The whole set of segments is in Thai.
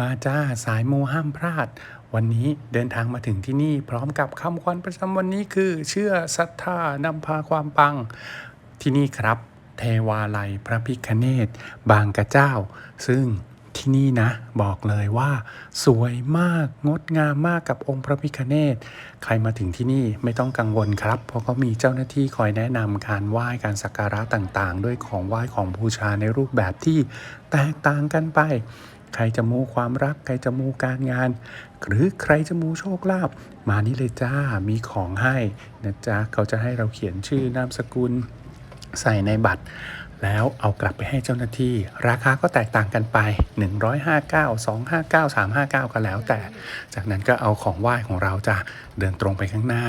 มาจ้าสายมูห้ามพลาด วันนี้เดินทางมาถึงที่นี่ พร้อมกับคำควันประจำวันนี้คือ เชื่อศรัทธานำพาความปัง ที่นี่ครับ เทวาลัยพระพิคเนตบางกระเจ้า ซึ่งที่นี่นะ บอกเลยว่า สวยมากงดงามมากกับองค์พระพิคเนตใครมาถึงที่นี่ไม่ต้องกังวลครับ เพราะเขามีเจ้าหน้าที่คอยแนะนำการไหว้การสักการะต่างๆ ด้วยของไหว้ของบูชาในรูปแบบที่แตกต่างกันไป ใครจะมูความรัก ใครจะมูการงาน หรือใครจะมูโชคลาภมานี่เลยจ้ามีของให้นะจ๊ะเขาจะให้เราเขียนชื่อนามสกุลใส่ในบัตร แล้วเอากลับไปให้เจ้าหน้าที่ ราคาก็แตกต่างกันไป 159 259 359 ก็แล้วแต่ จากนั้นก็เอาของไหว้ของเราจะเดินตรงไปข้างหน้า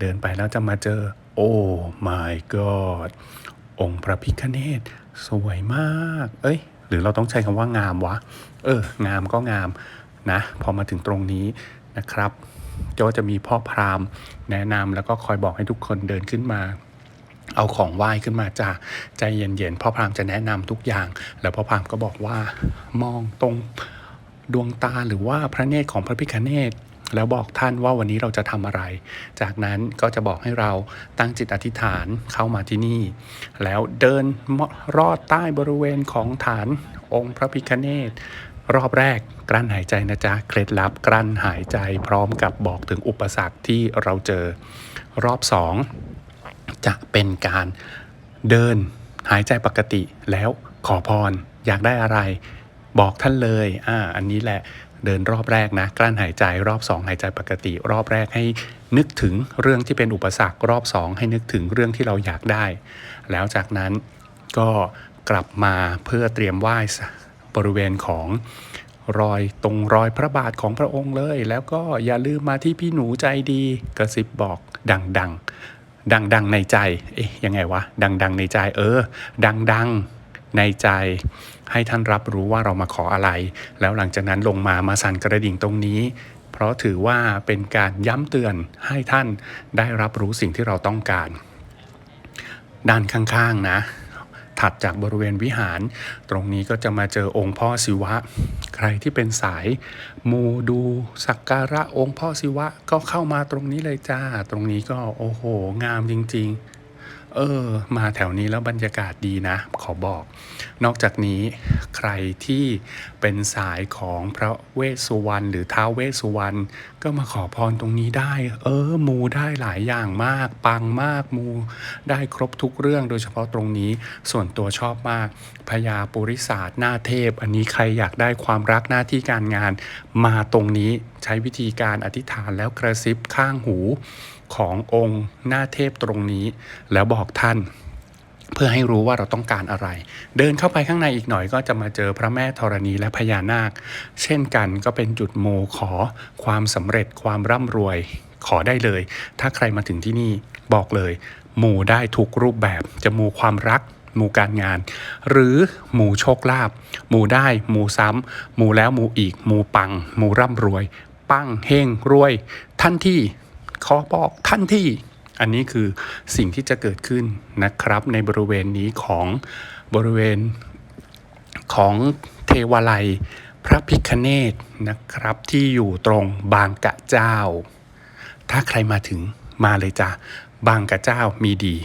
เดินไปแล้วจะมาเจอ โอ้ my god องค์พระพิฆเนศสวยมาก เอ้ย หรือเราต้องใช้คำว่างามวะ เออ งามก็งามนะ พอมาถึงตรงนี้นะครับก็จะมีพ่อพราหมณ์แนะนำแล้วก็คอยบอกให้ทุกคนเดินขึ้นมา เอาของไหว้ขึ้นมาจ้าใจเย็นๆพ่อพราหมณ์จะแนะนำทุกอย่าง แล้วพ่อพราหมณ์ก็บอกว่ามองตรงดวงตาหรือว่าพระเนตรของพระพิฆเนศ แล้วบอกท่านว่าวันนี้เราจะทำอะไร จากนั้นก็จะบอกให้เราตั้งจิตอธิษฐานเข้ามาที่นี่ แล้วเดินรอดใต้บริเวณของฐานองค์พระพิฆเนศรอบแรกกลั้นหายใจนะจ๊ะ เคล็ดลับกลั้นหายใจพร้อมกับบอกถึงอุปสรรคที่เราเจอ รอบสองจะเป็นการเดินหายใจปกติแล้วขอพร อยากได้อะไร บอกท่านเลยอ่าอันนี้แหละ เดินรอบแรกนะกลั้นหายใจรอบสองหายใจปกติ รอบแรกให้นึกถึงเรื่องที่เป็นอุปสรรครอบสองให้นึกถึงเรื่องที่เราอยากได้ แล้วจากนั้นก็กลับมาเพื่อเตรียมไหว้บริเวณของรอยตรงรอยพระบาทของพระองค์เลย แล้วก็อย่าลืมมาที่พี่หนูใจดีกระซิบบอกดังดังดังดังในใจ เอ๊ะยังไงวะ ดังดังในใจ เออ ดังดัง ในใจ ให้ท่านรับรู้ว่าเรามาขออะไร แล้วหลังจากนั้นลงมามาสั่นกระดิ่งตรงนี้ เพราะถือว่าเป็นการย้ำเตือนให้ท่านได้รับรู้สิ่งที่เราต้องการ ด้านข้างๆนะถัดจากบริเวณวิหาร ตรงนี้ก็จะมาเจอองค์พ่อศิวะ ใครที่เป็นสายมูดูสักการะองค์พ่อศิวะก็เข้ามาตรงนี้เลยจ้า ตรงนี้ก็โอ้โห งามจริง ๆ เออ มาแถวนี้แล้วบรรยากาศดีนะ ขอบอก นอกจากนี้ใครที่เป็นสายของพระเวสสุวรรณหรือท้าวเวสสุวรรณก็มาขอพรตรงนี้ได้ เออ มูได้หลายอย่างมาก ปังมากมู ได้ครบทุกเรื่องโดยเฉพาะตรงนี้ ส่วนตัวชอบมากพญาปุริศาสตร์หน้าเทพ อันนี้ใครอยากได้ความรักหน้าที่การงาน มาตรงนี้ใช้วิธีการอธิษฐานแล้วกระซิบข้างหูขององค์หน้าเทพตรงนี้ แล้วบอกอกท่าน เพื่อให้รู้ว่าเราต้องการอะไร เดินเข้าไปข้างในอีกหน่อยก็จะมาเจอพระแม่ธรณีและพญานาค เช่นกันก็เป็นจุดโมขอความสำเร็จความร่ำรวยขอได้เลย ถ้าใครมาถึงที่นี่บอกเลย หมู่ได้ทุกรูปแบบจะหมู่ความรักหมู่การงาน หรือหมู่โชคลาภหมู่ได้หมู่ซ้ำหมู่แล้วหมู่อีกหมู่ปังหมู่ร่ำรวย ปังเฮงรวย ท่านที่ขอบอกท่านที่ อันนี้คือสิ่งที่จะเกิดขึ้นนะครับ ในบริเวณนี้ของบริเวณของเทวาลัยพระพิคเนตนะครับที่อยู่ตรงบางกะเจ้า ถ้าใครมาถึงมาเลยจ้ะบางกะเจ้ามีดี